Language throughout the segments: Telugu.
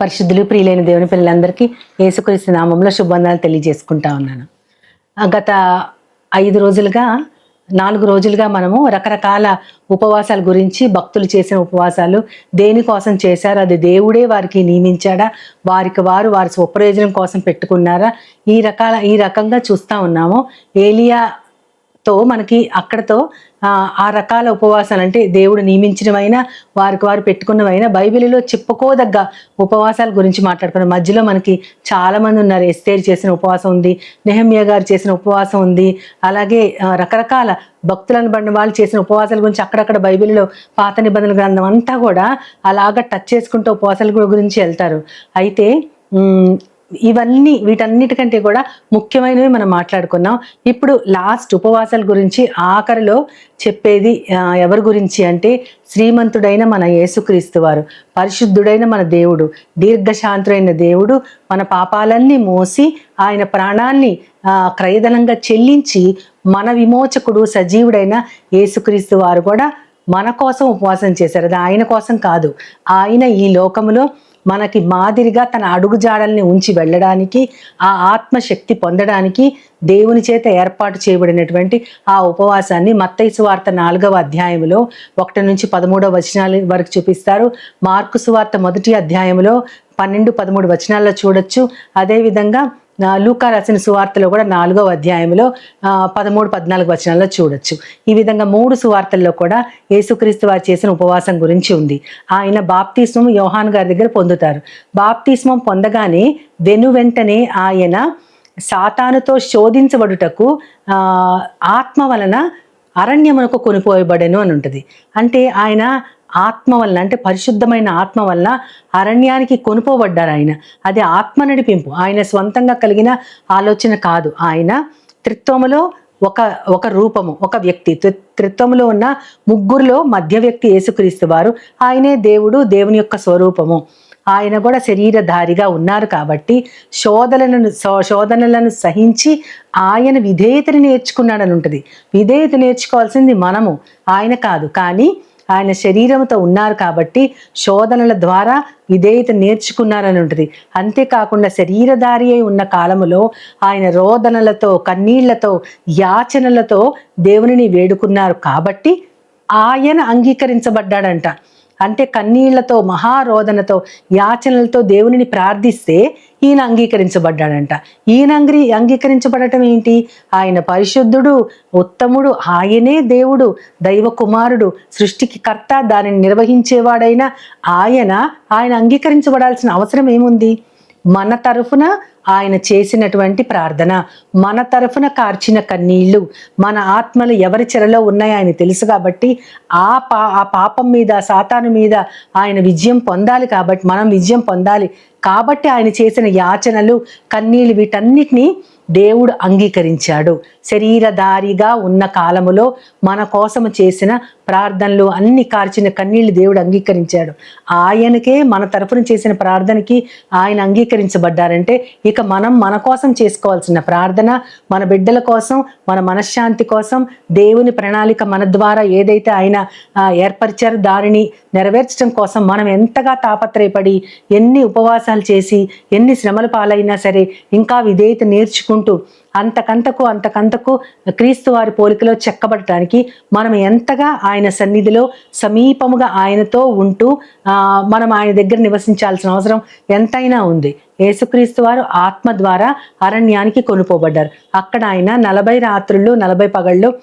పరిశుద్ధులు ప్రియులైన దేవుని పిల్లలందరికీ యేసుక్రీస్తు నామంలో శుభందాలు తెలియజేసుకుంటా ఉన్నాను. గత ఐదు రోజులుగా నాలుగు రోజులుగా మనము రకరకాల ఉపవాసాల గురించి భక్తులు చేసిన ఉపవాసాలు దేనికోసం చేశారు అది దేవుడే వారికి నియమించాడా వారికి వారు వారి స్వప్రయోజనం కోసం పెట్టుకున్నారా ఈ రకాల ఈ రకంగా చూస్తూ ఉన్నాము. ఏలియా తో మనకి అక్కడతో ఆ, రకాల ఉపవాసాలు అంటే దేవుడు నియమించినవైనా వారికి వారు పెట్టుకున్నవైనా బైబిల్లో చెప్పుకోదగ్గ ఉపవాసాల గురించి మాట్లాడుకున్నాం మధ్యలో మనకి చాలామంది ఉన్నారు. ఎస్తేరు చేసిన ఉపవాసం ఉంది నెహమ్య గారు చేసిన ఉపవాసం ఉంది అలాగే రకరకాల భక్తులను బండి వాళ్ళు చేసిన ఉపవాసాల గురించి అక్కడక్కడ బైబిల్లో పాత నిబంధనల గ్రంథం అంతా కూడా అలాగా టచ్ చేసుకుంటూ ఉపవాసాల గురించి వెళ్తారు. అయితే ఇవన్నీ వీటన్నిటికంటే కూడా ముఖ్యమైనవి మనం మాట్లాడుకున్నాం. ఇప్పుడు లాస్ట్ ఉపవాసాల గురించి ఆఖరిలో చెప్పేది ఎవరి గురించి అంటే శ్రీమంతుడైన మన యేసుక్రీస్తు వారు పరిశుద్ధుడైన మన దేవుడు దీర్ఘశాంతుడైన దేవుడు మన పాపాలన్నీ మోసి ఆయన ప్రాణాన్ని క్రయదనంగా క్రయధనంగా చెల్లించి మన విమోచకుడు సజీవుడైన యేసుక్రీస్తు వారు కూడా మన కోసం ఉపవాసం చేశారు. అది ఆయన కోసం కాదు. ఆయన ఈ లోకములో మనకి మాదిరిగా తన అడుగుజాడల్ని ఉంచి వెళ్ళడానికి ఆ ఆత్మశక్తి పొందడానికి దేవుని చేత ఏర్పాటు చేయబడినటువంటి ఆ ఉపవాసాన్ని మత్తైసు వార్త నాలుగవ అధ్యాయంలో ఒకటి నుంచి పదమూడవ వచనాల వరకు చూపిస్తారు. మార్కు సువార్త మొదటి అధ్యాయంలో పన్నెండు పదమూడు వచనాల్లో చూడొచ్చు. అదేవిధంగా లూకా రాసిన సువార్తలో కూడా నాలుగవ అధ్యాయంలో ఆ, పదమూడు పద్నాలుగు వచనాల్లో చూడొచ్చు. ఈ విధంగా మూడు సువార్తల్లో కూడా యేసుక్రీస్తు వారు చేసిన ఉపవాసం గురించి ఉంది. ఆయన బాప్తిస్మం యోహాన్ గారి దగ్గర పొందుతారు. బాప్తిస్మం పొందగానే వెను వెంటనే ఆయన సాతానుతో శోధించబడుటకు ఆ, ఆత్మ వలన అరణ్యమునకు కొనిపోయబడను అని ఉంటుంది. అంటే ఆయన ఆత్మ వల్ల అంటే పరిశుద్ధమైన ఆత్మ వల్ల అరణ్యానికి కొనుపోబడ్డారు ఆయన. అది ఆత్మ నడిపింపు. ఆయన స్వంతంగా కలిగిన ఆలోచన కాదు. ఆయన త్రిత్వములో ఒక ఒక రూపము ఒక వ్యక్తి. త్రిత్వములో ఉన్న ముగ్గురులో మధ్య వ్యక్తి యేసుక్రీస్తు వారు. ఆయనే దేవుడు దేవుని యొక్క స్వరూపము. ఆయన కూడా శరీరధారిగా ఉన్నారు కాబట్టి శోధనలను శోధనలను సహించి ఆయన విధేయతని నేర్చుకున్నాడని ఉంటుంది. విధేయత నేర్చుకోవాల్సింది మనము ఆయన కాదు. కానీ ఆయన శరీరంతో ఉన్నారు కాబట్టి శోధనల ద్వారా విధేయత నేర్చుకున్నారని ఉంటుంది అంతేకాకుండా శరీరధారి అయి ఉన్న కాలములో ఆయన రోదనలతో కన్నీళ్ళతో యాచనలతో దేవునిని వేడుకున్నారు కాబట్టి ఆయన అంగీకరించబడ్డాడంట. అంటే కన్నీళ్ళతో మహారోదనతో యాచనలతో దేవునిని ప్రార్థిస్తే ఈయన అంగీకరించబడ్డాడంట. ఈయన అంగీ అంగీకరించబడటం ఏంటి? ఆయన పరిశుద్ధుడు ఉత్తముడు ఆయనే దేవుడు దైవ కుమారుడు సృష్టికి కర్త దానిని నిర్వహించేవాడైన ఆయన ఆయన అంగీకరించబడాల్సిన అవసరం ఏముంది? మన తరఫున ఆయన చేసినటువంటి ప్రార్థన. మన తరఫున కార్చిన కన్నీళ్ళు మన ఆత్మలు ఎవరి చెరలో ఉన్నాయో ఆయన తెలుసు కాబట్టి ఆ పా ఆ పాపం మీద సాతాను మీద ఆయన విజయం పొందాలి కాబట్టి మనం విజయం పొందాలి కాబట్టి ఆయన చేసిన యాచనలు కన్నీళ్ళు వీటన్నిటినీ దేవుడు అంగీకరించాడు. శరీరధారిగా ఉన్న కాలములో మన కోసము చేసిన ప్రార్థనలు అన్ని కార్చిన కన్నీళ్ళు దేవుడు అంగీకరించాడు. ఆయనకే మన తరఫున చేసిన ప్రార్థనకి ఆయన అంగీకరించబడ్డారంటే ఇక మనం మన కోసం చేసుకోవాల్సిన ప్రార్థన మన బిడ్డల కోసం మన మనశ్శాంతి కోసం దేవుని ప్రణాళిక మన ద్వారా ఏదైతే ఆయన ఏర్పరిచారు దారిని నెరవేర్చడం కోసం మనం ఎంతగా తాపత్రయపడి ఎన్ని ఉపవాసాలు చేసి ఎన్ని శ్రమల పాలైనా సరే ఇంకా విధేయత నేర్చుకుంటూ అంతకంతకు అంతకంతకు క్రీస్తు వారి పోలికలో చెక్కబడటానికి మనం ఎంతగా ఆయన సన్నిధిలో సమీపముగా ఆయనతో ఉంటూ మనం ఆయన దగ్గర నివసించాల్సిన అవసరం ఎంతైనా ఉంది. యేసుక్రీస్తు వారు ఆత్మ ద్వారా అరణ్యానికి కొనుపోబడ్డారు. అక్కడ ఆయన నలభై రాత్రులు నలభై పగళ్ళు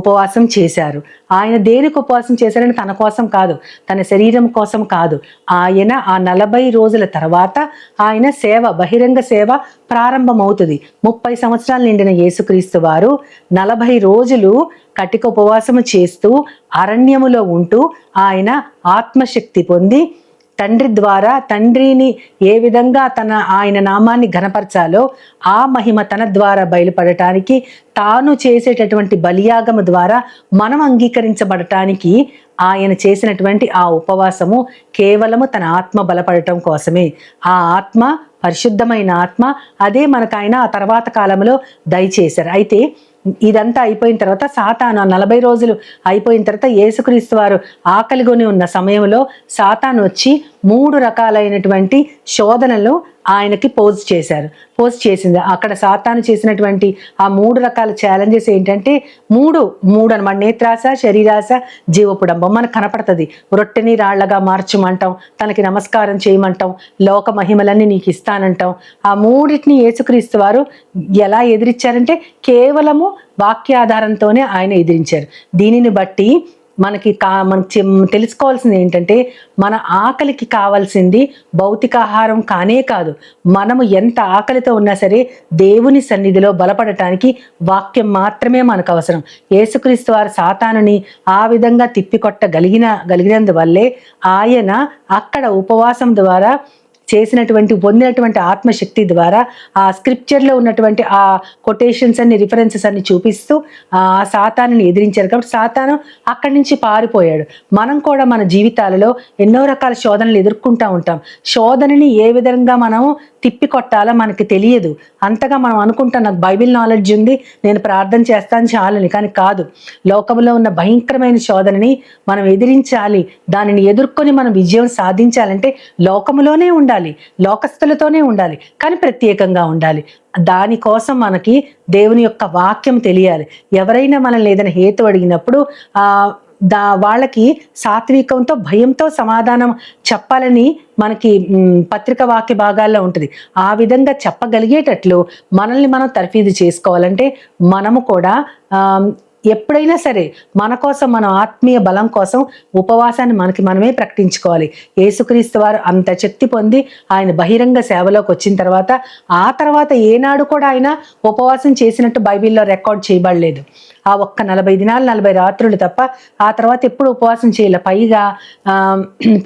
ఉపవాసం చేశారు. ఆయన దేనికి ఉపవాసం చేశారని తన కోసం కాదు తన శరీరం కోసం కాదు. ఆయన ఆ నలభై రోజుల తర్వాత ఆయన సేవ బహిరంగ సేవ ప్రారంభమవుతుంది. ముప్పై సంవత్సరాలు నిండిన యేసుక్రీస్తు వారు నలభై రోజులు కటిక ఉపవాసము చేస్తూ అరణ్యములో ఉంటూ ఆయన ఆత్మశక్తి పొంది తండ్రి ద్వారా తండ్రిని ఏ విధంగా తన ఆయన నామాన్ని ఘనపరచాలో ఆ మహిమ తన ద్వారా బయలుపడటానికి తాను చేసేటటువంటి బలియాగము ద్వారా మనం అంగీకరించబడటానికి ఆయన చేసినటువంటి ఆ ఉపవాసము కేవలము తన ఆత్మ బలపడటం కోసమే. ఆ ఆత్మ పరిశుద్ధమైన ఆత్మ అదే మనకు ఆయన ఆ తర్వాత కాలంలో దయచేశారు. అయితే ఇదంతా అయిపోయిన తర్వాత సాతాను నలభై రోజులు అయిపోయిన తర్వాత యేసుక్రీస్తు వారు ఆకలిగొని ఉన్న సమయంలో సాతాను వచ్చి మూడు రకాలైనటువంటి శోధనలు ఆయనకి పోజ్ చేశారు. పోస్ట్ చేసింది. అక్కడ సాతాను చేసినటువంటి ఆ మూడు రకాల ఛాలెంజెస్ ఏంటంటే మూడు మూడు అనమాట నేత్రాస శరీరాస జీవపుడంబం. మనకు కనపడుతుంది. రొట్టెని రాళ్ళగా మార్చమంటాం. తనకి నమస్కారం చేయమంటాం. లోక మహిమలన్నీ నీకు ఇస్తానంటాం. ఆ మూడింటిని యేసుక్రీస్తు వారు ఎలా ఎదిరించారంటే కేవలము వాక్యాధారంతోనే ఆయన ఎదిరించారు. దీనిని బట్టి మనకి కా మనకి తెలుసుకోవాల్సింది ఏంటంటే మన ఆకలికి కావాల్సింది భౌతికాహారం కానే కాదు. మనము ఎంత ఆకలితో ఉన్నా సరే దేవుని సన్నిధిలో బలపడటానికి వాక్యం మాత్రమే మనకు అవసరం. యేసుక్రీస్తు వారు సాతానుని ఆ విధంగా తిప్పికొట్టగలిగిన గలిగినందువల్లే ఆయన అక్కడ ఉపవాసం ద్వారా చేసినటువంటి పొందినటువంటి ఆత్మశక్తి ద్వారా ఆ స్క్రిప్చర్లో ఉన్నటువంటి ఆ కొటేషన్స్ అన్ని రిఫరెన్సెస్ అన్ని చూపిస్తూ ఆ సాతానుని ఎదిరించారు. కాబట్టి సాతాను అక్కడి నుంచి పారిపోయాడు. మనం కూడా మన జీవితాలలో ఎన్నో రకాల శోధనలు ఎదుర్కొంటూ ఉంటాం. శోధనని ఏ విధంగా మనం తిప్పి కొట్టాలో మనకి తెలియదు. అంతగా మనం అనుకుంటాం నాకు బైబిల్ నాలెడ్జ్ ఉంది నేను ప్రార్థన చేస్తాను చాలని. కానీ కాదు లోకంలో ఉన్న భయంకరమైన శోధనని మనం ఎదిరించాలి. దానిని ఎదుర్కొని మనం విజయం సాధించాలంటే లోకములోనే ఉండాలి లోకస్తులతోనే ఉండాలి కానీ ప్రత్యేకంగా ఉండాలి. దానికోసం మనకి దేవుని యొక్క వాక్యం తెలియాలి. ఎవరైనా మనల్ని ఏదైనా హేతు అడిగినప్పుడు దా వాళ్ళకి సాత్వికంతో భయంతో సమాధానం చెప్పాలని మనకి పత్రిక వాక్య భాగాల్లో ఉంటుంది. ఆ విధంగా చెప్పగలిగేటట్లు మనల్ని మనం తర్ఫీదు చేసుకోవాలంటే మనము కూడా ఎప్పుడైనా సరే మన కోసం మన ఆత్మీయ బలం కోసం ఉపవాసాన్ని మనకి మనమే ప్రకటించుకోవాలి. యేసుక్రీస్తు వారు అంత శక్తి పొంది ఆయన బహిరంగ సేవలోకి వచ్చిన తర్వాత ఆ తర్వాత ఏనాడు కూడా ఆయన ఉపవాసం చేసినట్టు బైబిల్లో రికార్డ్ చేయబడలేదు. ఆ ఒక్క నలభై దినాలు నలభై రాత్రులు తప్ప ఆ తర్వాత ఎప్పుడు ఉపవాసం చేయలే? పైగా ఆ,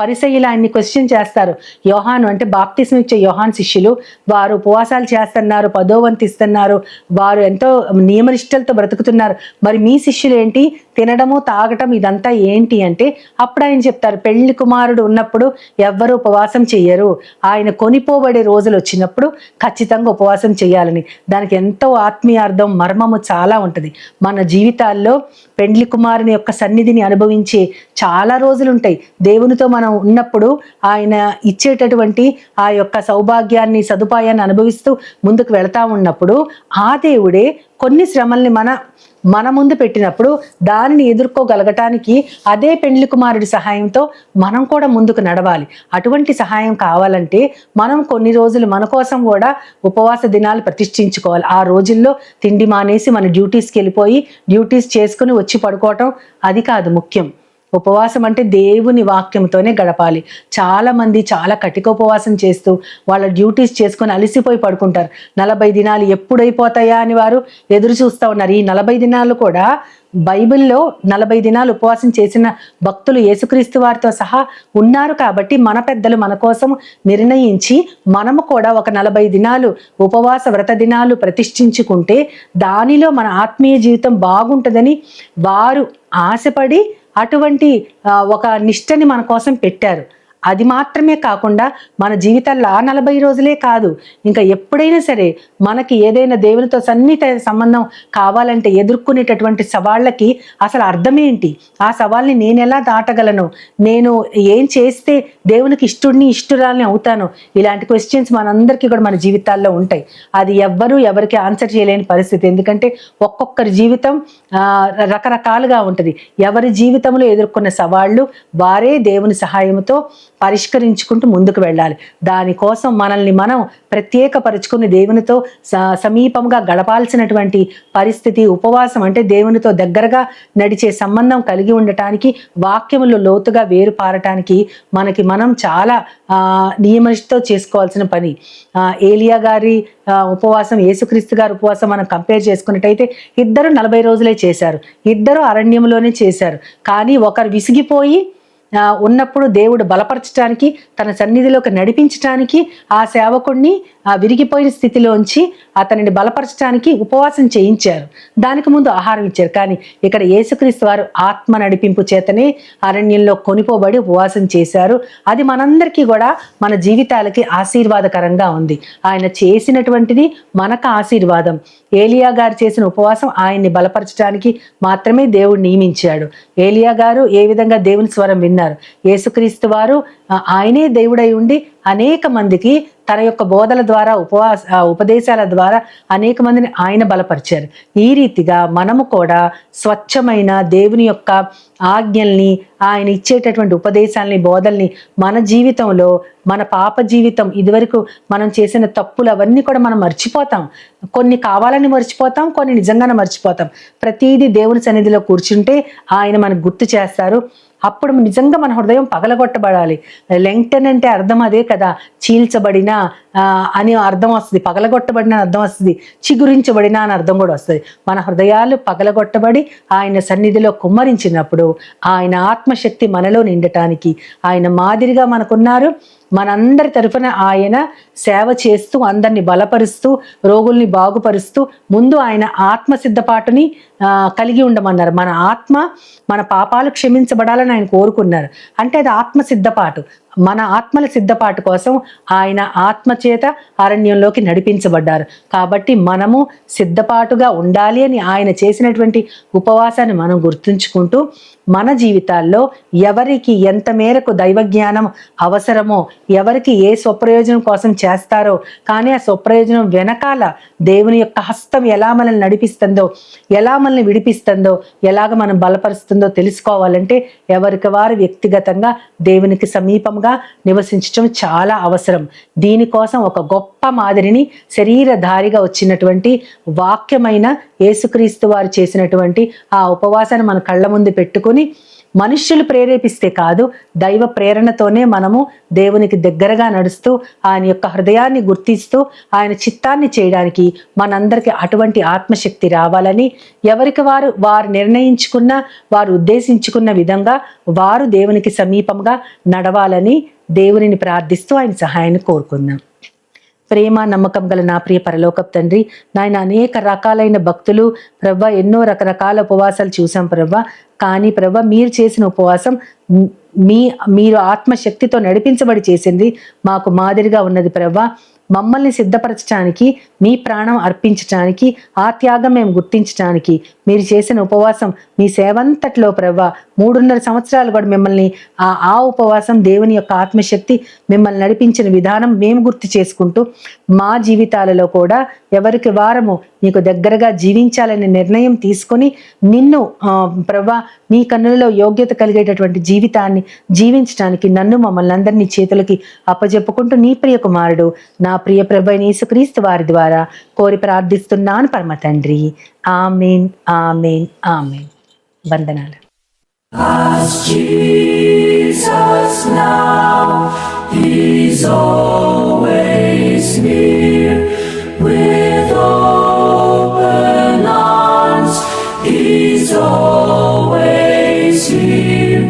పరిసయ్యులు ఆయన్ని క్వశ్చన్ చేస్తారు. యోహాను అంటే బాప్తిసం ఇచ్చే యోహాన్ శిష్యులు. వారు ఉపవాసాలు చేస్తున్నారు పదోవంతి ఇస్తున్నారు వారు ఎంతో నియమనిష్టలతో బ్రతుకుతున్నారు. మరి మీ శిష్యులు ఏంటి? తినడము తాగటం ఇదంతా ఏంటి అంటే అప్పుడు ఆయన చెప్తారు పెళ్ళి కుమారుడు ఉన్నప్పుడు ఎవ్వరు ఉపవాసం చెయ్యరు. ఆయన కొనిపోబడే రోజులు వచ్చినప్పుడు ఖచ్చితంగా ఉపవాసం చేయాలని దానికి ఎంతో ఆత్మీయార్థం మర్మము చాలా ఉంటుంది. మన జీవితాల్లో పెండ్లి కుమారుని యొక్క సన్నిధిని అనుభవించే చాలా రోజులు ఉంటాయి దేవునితో మనం ఉన్నప్పుడు ఆయన ఇచ్చేటటువంటి ఆ యొక్క సౌభాగ్యాన్ని సదుపాయాన్ని అనుభవిస్తూ ముందుకు వెళ్తా ఉన్నప్పుడు ఆ దేవుడే కొన్ని శ్రమల్ని మన మన ముందు పెట్టినప్పుడు దానిని ఎదుర్కోగలగటానికి అదే పెండ్లి కుమారుడి సహాయంతో మనం కూడా ముందుకు నడవాలి. అటువంటి సహాయం కావాలంటే మనం కొన్ని రోజులు మన కోసం కూడా ఉపవాస దినాలు ప్రతిష్ఠించుకోవాలి. ఆ రోజుల్లో తిండి మానేసి మన డ్యూటీస్కి వెళ్ళిపోయి డ్యూటీస్ చేసుకుని వచ్చి పడుకోవటం అది కాదు ముఖ్యం. ఉపవాసం అంటే దేవుని వాక్యంతోనే గడపాలి. చాలా మంది చాలా కటిక ఉపవాసం చేస్తూ వాళ్ళ డ్యూటీస్ చేసుకొని అలసిపోయి పడుకుంటారు. నలభై దినాలు ఎప్పుడైపోతాయా అని వారు ఎదురు చూస్తూ ఉన్నారు. ఈ నలభై దినాలు కూడా బైబిల్లో నలభై దినాలు ఉపవాసం చేసిన భక్తులు యేసుక్రీస్తు వారితో సహా ఉన్నారు కాబట్టి మన పెద్దలు మన కోసం నిర్ణయించి మనము కూడా ఒక నలభై దినాలు ఉపవాస వ్రత దినాలు ప్రతిష్ఠించుకుంటే దానిలో మన ఆత్మీయ జీవితం బాగుంటుందని వారు ఆశపడి అటువంటి ఒక నిష్టని మన కోసం పెట్టారు. అది మాత్రమే కాకుండా మన జీవితాల్లో ఆ నలభై రోజులే కాదు ఇంకా ఎప్పుడైనా సరే మనకి ఏదైనా దేవునితో సన్నిహిత సంబంధం కావాలంటే ఎదుర్కొనేటటువంటి సవాళ్ళకి అసలు అర్థమేంటి? ఆ సవాల్ని నేను ఎలా దాటగలను? నేను ఏం చేస్తే దేవునికి ఇష్టుడిని ఇష్టురాలని అవుతాను? ఇలాంటి క్వశ్చన్స్ మనందరికీ కూడా మన జీవితాల్లో ఉంటాయి. అది ఎవ్వరూ ఎవరికి ఆన్సర్ చేయలేని పరిస్థితి. ఎందుకంటే ఒక్కొక్కరి జీవితం రకరకాలుగా ఉంటుంది. ఎవరి జీవితంలో ఎదుర్కొన్న సవాళ్ళు వారే దేవుని సహాయంతో పరిష్కరించుకుంటూ ముందుకు వెళ్ళాలి. దానికోసం మనల్ని మనం ప్రత్యేకపరుచుకుని దేవునితో స- సమీపంగా గడపాల్సినటువంటి పరిస్థితి ఉపవాసం అంటే దేవునితో దగ్గరగా నడిచే సంబంధం కలిగి ఉండటానికి వాక్యములో లోతుగా వేరు పారటానికి మనకి మనం చాలా ఆ, నియమనిష్టతో చేసుకోవాల్సిన పని. ఏలియా గారి ఉపవాసం యేసుక్రీస్తు గారి ఉపవాసం మనం కంపేర్ చేసుకున్నట్టయితే ఇద్దరు నలభై రోజులే చేశారు. ఇద్దరు అరణ్యంలోనే చేశారు. కానీ ఒకరు విసిగిపోయి ఉన్నప్పుడు దేవుడు బలపరచడానికి తన సన్నిధిలోకి నడిపించడానికి ఆ సేవకుడిని ఆ విరిగిపోయిన స్థితిలోంచి అతనిని బలపరచడానికి ఉపవాసం చేయించారు. దానికి ముందు ఆహారం ఇచ్చారు. కానీ ఇక్కడ యేసుక్రీస్తు వారు ఆత్మ నడిపింపు చేతనే అరణ్యంలో కొనిపోబడి ఉపవాసం చేశారు. అది మనందరికీ కూడా మన జీవితాలకి ఆశీర్వాదకరంగా ఉంది. ఆయన చేసినటువంటిది మనకు ఆశీర్వాదం. ఏలియా గారు చేసిన ఉపవాసం ఆయన్ని బలపరచడానికి మాత్రమే దేవుడు నియమించాడు. ఏలియా గారు ఏ విధంగా దేవుని స్వరం విన్నారు? యేసుక్రీస్తు వారు ఆయనే దేవుడై ఉండి అనేక మందికి తన యొక్క బోధల ద్వారా ఉపవాస ఉపదేశాల ద్వారా అనేక మందిని ఆయన బలపరిచారు. ఈ రీతిగా మనము కూడా స్వచ్ఛమైన దేవుని యొక్క ఆజ్ఞల్ని ఆయన ఇచ్చేటటువంటి ఉపదేశాలని బోధల్ని మన జీవితంలో మన పాప జీవితం ఇదివరకు మనం చేసిన తప్పులు అవన్నీ కూడా మనం మర్చిపోతాం. కొన్ని కావాలని మర్చిపోతాం కొన్ని నిజంగానే మర్చిపోతాం. ప్రతిదీ దేవుని సన్నిధిలో కూర్చుంటే ఆయన మనకు గుర్తు చేస్తారు. అప్పుడు నిజంగా మన హృదయం పగలగొట్టబడాలి. లెంగ్టన్ అంటే అర్థం అదే కదా. చీల్చబడిన అని అర్థం వస్తుంది. పగలగొట్టబడిన అర్థం వస్తుంది. చిగురించబడిన అని అర్థం కూడా వస్తుంది. మన హృదయాలు పగలగొట్టబడి ఆయన సన్నిధిలో కుమ్మరించినప్పుడు ఆయన ఆత్మశక్తి మనలో నిండటానికి ఆయన మాదిరిగా మనకున్నారు. మనందరి తరఫున ఆయన సేవ చేస్తూ అందరిని బలపరుస్తూ రోగుల్ని బాగుపరుస్తూ ముందు ఆయన ఆత్మ సిద్ధపాటుని కలిగి ఉండమన్నారు. మన ఆత్మ మన పాపాలు క్షమించబడాలని ఆయన కోరుకున్నారు. అంటే అది ఆత్మ సిద్ధపాటు మన ఆత్మల సిద్ధపాటు కోసం ఆయన ఆత్మ చేత అరణ్యంలోకి నడిపించబడ్డారు. కాబట్టి మనము సిద్ధపాటుగా ఉండాలి అని ఆయన చేసినటువంటి ఉపవాసాన్ని మనం గుర్తుంచుకుంటూ మన జీవితాల్లో ఎవరికి ఎంత మేరకు దైవ జ్ఞానం అవసరమో ఎవరికి ఏ స్వప్రయోజనం కోసం చేస్తారో కానీ ఆ స్వప్రయోజనం వెనకాల దేవుని యొక్క హస్తం ఎలా మనల్ని నడిపిస్తుందో ఎలా మనల్ని విడిపిస్తుందో ఎలాగ మనం బలపరుస్తుందో తెలుసుకోవాలంటే ఎవరికి వారు వ్యక్తిగతంగా దేవునికి సమీపంగా నివసించడం చాలా అవసరం. దీనికోసం ఒక గొప్ప మాదిరిని శరీరధారిగా వచ్చినటువంటి వాక్యమైన యేసుక్రీస్తు వారు చేసినటువంటి ఆ ఉపవాసాన్ని మన కళ్ళ ముందు పెట్టుకొని మనుష్యులు ప్రేరేపిస్తే కాదు దైవ ప్రేరణతోనే మనము దేవునికి దగ్గరగా నడుస్తూ ఆయన యొక్క హృదయాన్ని గుర్తిస్తూ ఆయన చిత్తాన్ని చేయడానికి మనందరికీ అటువంటి ఆత్మశక్తి రావాలని ఎవరికి వారు వారు నిర్ణయించుకున్న వారు ఉద్దేశించుకున్న విధంగా వారు దేవునికి సమీపంగా నడవాలని దేవునిని ప్రార్థిస్తూ ఆయన సహాయాన్ని కోరుకుందాం. ప్రేమ నమ్మకం గల నా ప్రియ పరలోకప్ తండ్రి నాయన అనేక రకాలైన భక్తులు ప్రభ ఎన్నో రకరకాల ఉపవాసాలు చూసాం ప్రభ. కానీ ప్రభ మీరు చేసిన ఉపవాసం మీ మీరు ఆత్మశక్తితో నడిపించబడి చేసింది మాకు మాదిరిగా ఉన్నది ప్రభ. మమ్మల్ని సిద్ధపరచడానికి మీ ప్రాణం అర్పించటానికి ఆ త్యాగం మేము గుర్తించటానికి మీరు చేసిన ఉపవాసం మీ సేవంతట్లో ప్రభ మూడున్నర సంవత్సరాలు కూడా మిమ్మల్ని ఆ ఆ ఉపవాసం దేవుని యొక్క ఆత్మశక్తి మిమ్మల్ని నడిపించిన విధానం మేము గుర్తు చేసుకుంటూ మా జీవితాలలో కూడా ఎవరికి వారము నీకు దగ్గరగా జీవించాలనే నిర్ణయం తీసుకొని నిన్ను ఆ, నీ కన్నులలో యోగ్యత కలిగేటటువంటి జీవితాన్ని జీవించడానికి నన్ను మమ్మల్ని అందరినీ చేతులకి అప్పజెప్పుకుంటూ నీ ప్రియ కుమారుడు నా ప్రియ ప్రభ యేసుక్రీస్తు వారి ద్వారా కోరి ప్రార్థిస్తున్నాను పరమ తండ్రి. Amen amen amen. వందనాలు. Jesus now, He's always near. With open arms. He's always here.